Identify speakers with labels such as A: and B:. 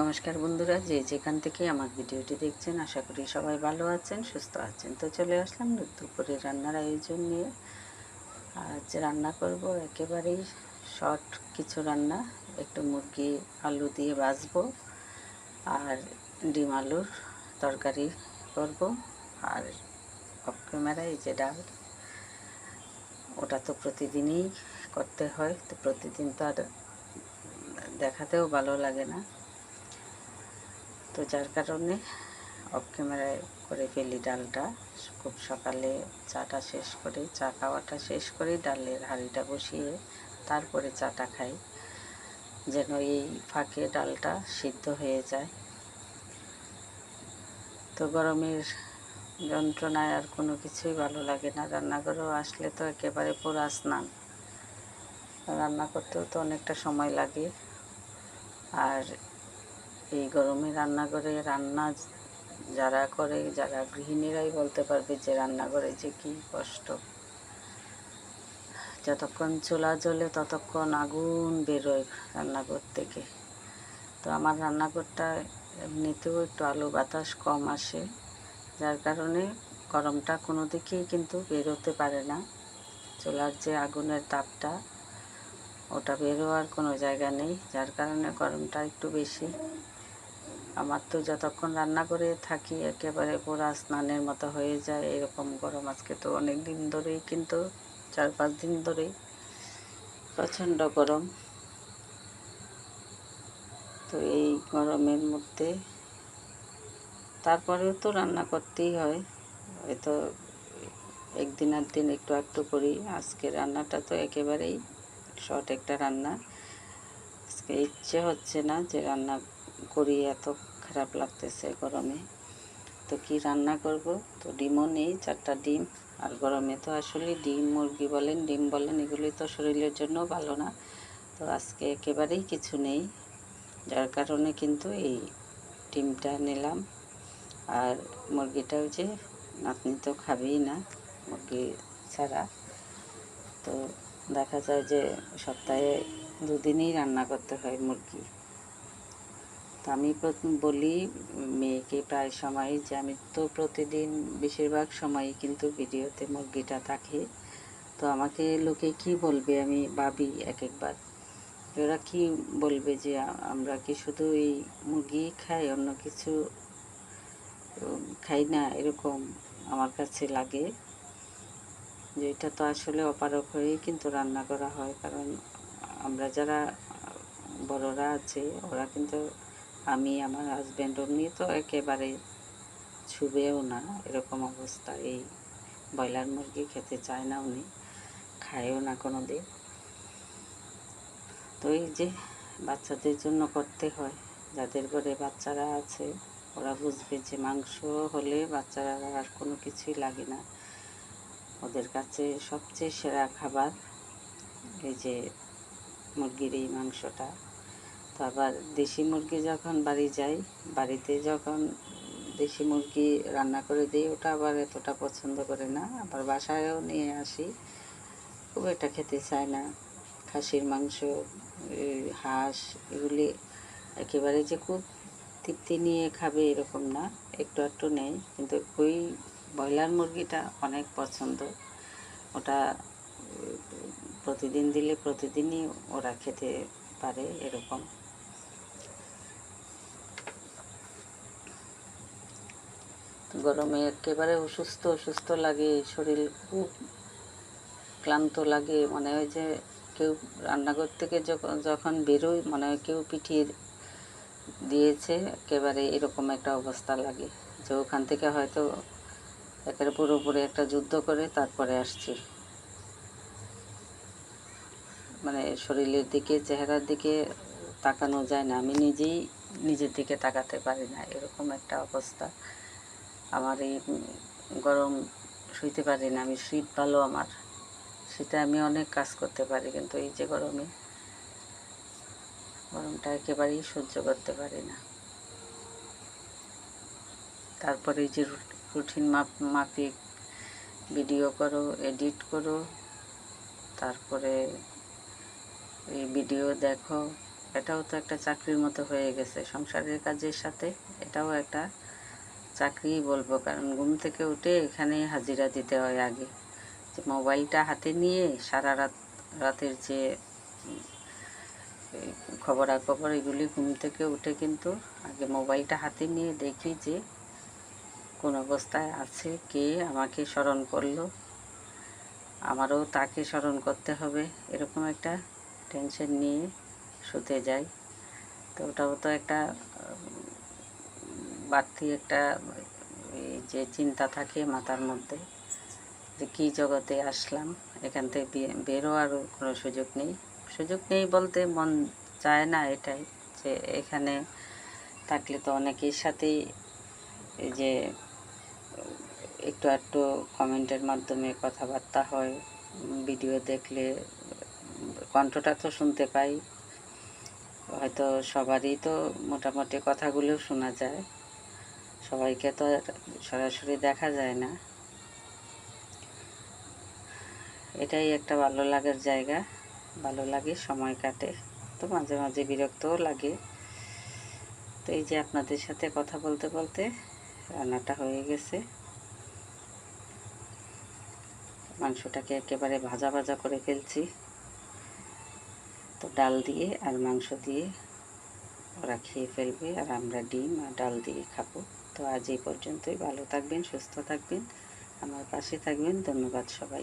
A: নমস্কার বন্ধুরা, যে যেখান থেকে আমার ভিডিওটি দেখছেন, আশা করি সবাই ভালো আছেন, সুস্থ আছেন। তো চলে আসলাম দুপুরে রান্নার আয়োজন নিয়ে। আজ রান্না করব একেবারেই শর্ট কিছু রান্না। একটু মুরগি, আলু দিয়ে ভাজবো আর ডিম আলুর তরকারি করব। আর অফ ক্যামেরায় যে ডাল, ওটা তো প্রতিদিনই করতে হয়। তো প্রতিদিন তো আর দেখাতেও ভালো লাগে না। তো যার কারণে অফ ক্যামেরায় করে ফেলি ডালটা। খুব সকালে চাটা শেষ করে, চা খাওয়াটা শেষ করে ডালের হাঁড়িটা বসিয়ে তারপরে চাটা খাই। যেন এই ফাঁকে ডালটা সিদ্ধ হয়ে যায়। তো গরমের যন্ত্রণায় আর কোনো কিছুই ভালো লাগে না। রান্নাঘরেও আসলে তো একেবারে পুরা স্নান। রান্না করতেও তো অনেকটা সময় লাগে। আর এই গরমে রান্নাঘরে রান্না যারা করে, যারা গৃহিণীরাই বলতে পারবে যে রান্নাঘরে যে কী কষ্ট। যতক্ষণ চুলা জ্বলে ততক্ষণ আগুন বেরোয় রান্নাঘর থেকে। তো আমার রান্নাঘরটা এমনিতেও একটু আলো বাতাস কম আসে, যার কারণে গরমটা কোনো দিকেই কিন্তু বেরোতে পারে না। চুলার যে আগুনের তাপটা, ওটা বেরোয়ার কোনো জায়গা নেই, যার কারণে গরমটা একটু বেশি। আমার তো যতক্ষণ রান্না করে থাকি, একেবারে পুরা স্নানের মতো হয়ে যায়, এরকম গরম আজকে তো অনেক দিন ধরেই, কিন্তু চার পাঁচ দিন ধরেই প্রচণ্ড গরম। তো এই গরমের মধ্যে তারপরেও তো রান্না করতেই হয়। হয়তো একদিন আর দিন একটু একটু করি। আজকে রান্নাটা তো একেবারেই শর্ট একটা রান্না। আজকে ইচ্ছে হচ্ছে না যে রান্না করি, এত খারাপ লাগতেছে গরমে। তো কি রান্না করব? তো ডিমও নেই, চারটা ডিম। আর গরমে তো আসলে ডিম, মুরগি বলেন, ডিম বলেন এগুলি তো শরীরের জন্য ভালো না। তো আজকে একেবারেই কিছু নেই। যার কারণে কিন্তু এই ডিমটা নিলাম। আর মুরগিটাও যে নাতনি তো খাবেই না, মুরগি ছাড়া। তো দেখা যায় যে সপ্তাহে দুদিনই রান্না করতে হয় মুরগি। তো আমি বলি মেয়েকে প্রায় সময় যে আমি তো প্রতিদিন বেশিরভাগ সময়ই কিন্তু ভিডিওতে মুরগিটা থাকে তো আমাকে লোকে কি বলবে আমি ভাবি এক একবার ওরা কি বলবে যে আমরা কি শুধু এই মুরগি খাই, অন্য কিছু খাই না, এরকম আমার কাছে লাগে। যে এটা তো আসলে অপারক হয়েই কিন্তু রান্না করা হয়। কারণ আমরা যারা বড়রা আছে, ওরা কিন্তু আমি আমার হাজব্যান্ড অমনি তো একেবারে ছুবেও না, এরকম অবস্থা। এই ব্রয়লার মুরগি খেতে চায় না উনি, খায়ও না কোনো দিন তো এই যে বাচ্চাদের জন্য করতে হয়, যাদের ঘরে বাচ্চারা আছে, ওরা বুঝবে যে মাংস হলে বাচ্চারা আর কোনো কিছুই লাগে না। ওদের কাছে সবচেয়ে সেরা খাবার এই যে মুরগির এই মাংসটা। তো আবার দেশি মুরগি যখন বাড়ি যাই, বাড়িতে যখন দেশি মুরগি রান্না করে দিই, ওটা আবার এতটা পছন্দ করে না। আবার বাসায়ও নিয়ে আসি, খুব এটা খেতে চায় না। খাসির মাংস হাঁস, এগুলি একেবারে যে খুব তৃপ্তি নিয়ে খাবে এরকম না, একটু একটু নেই। কিন্তু ওই ব্রয়লার মুরগিটা অনেক পছন্দ। ওটা প্রতিদিন দিলে প্রতিদিনই ওরা খেতে পারে এরকম। গরমে একেবারে অসুস্থ অসুস্থ লাগে, শরীর খুব ক্লান্ত লাগে। মনে হয় যে কেউ রান্নাঘর থেকে যখন যখন বেরোই মনে হয় কেউ পিঠিয়ে দিয়েছে, একেবারে এরকম একটা অবস্থা লাগে। যে ওখান থেকে হয়তো একেবারে পুরোপুরি একটা যুদ্ধ করে, তারপরে আসছি। মানে শরীরের দিকে, চেহারার দিকে তাকানো যায় না। আমি নিজেই নিজের দিকে তাকাতে পারি না, এরকম একটা অবস্থা। আমার এই গরম শুইতে পারি না, আমি শীত ভালো আমার। শীতে আমি অনেক কাজ করতে পারি, কিন্তু এই যে গরমে, গরমটা একেবারেই সহ্য করতে পারি না। তারপরে এই যে রুটিন মাপ মাফিক ভিডিও করো, এডিট করো, তারপরে এই ভিডিও দেখো। এটাও তো একটা চাকরির মতো হয়ে গেছে। সংসারের কাজের সাথে এটাও একটা চাকরিই বলব, কারণ ঘুম থেকে উঠে এখানে হাজিরা দিতে হয় আগে। যে মোবাইলটা হাতে নিয়ে সারা রাত, রাতের যে খবরাখবর, এগুলি ঘুম থেকে উঠে কিন্তু আগে মোবাইলটা হাতে নিয়ে দেখি যে কোন অবস্থায় আছে, কে আমাকে স্মরণ করল। আমারও তাকে স্মরণ করতে হবে, এরকম একটা টেনশন নিয়ে শুতে যাই। তো ওটাও তো একটা বাড়তি একটা যে চিন্তা থাকে মাথার মধ্যে যে কী জগতে আসলাম, এখান থেকে বে- বেরোয়ারও কোনো সুযোগ নেই। সুযোগ নেই বলতে মন চায় না এটাই যে এখানে থাকলে তো অনেকের সাথেই যে একটু একটু কমেন্টের মাধ্যমে কথাবার্তা হয়, ভিডিও দেখলে কণ্ঠটা তো শুনতে পাই। হয়তো সবারই তো মোটামুটি কথাগুলো শোনা যায়। সবাইকে তো সরাসরি দেখা যায় না। এটাই একটা ভালো লাগার জায়গা, ভালো লাগে, সময় কাটে। তো মাঝে মাঝে বিরক্তও লাগে। তো এই যে আপনাদের সাথে কথা বলতে বলতে রান্নাটা হয়ে গেছে। মাংসটাকে একেবারে ভাজা ভাজা করে ফেলছি। তো ডাল দিয়ে আর মাংস দিয়ে ওরা খেয়ে ফেলবে আর আমরা ডিম আর ডাল দিয়ে খাব। তো আজ এই পর্যন্তই। ভালো থাকবেন সুস্থ থাকবেন। আমার পাশে থাকবেন। ধন্যবাদ সবাই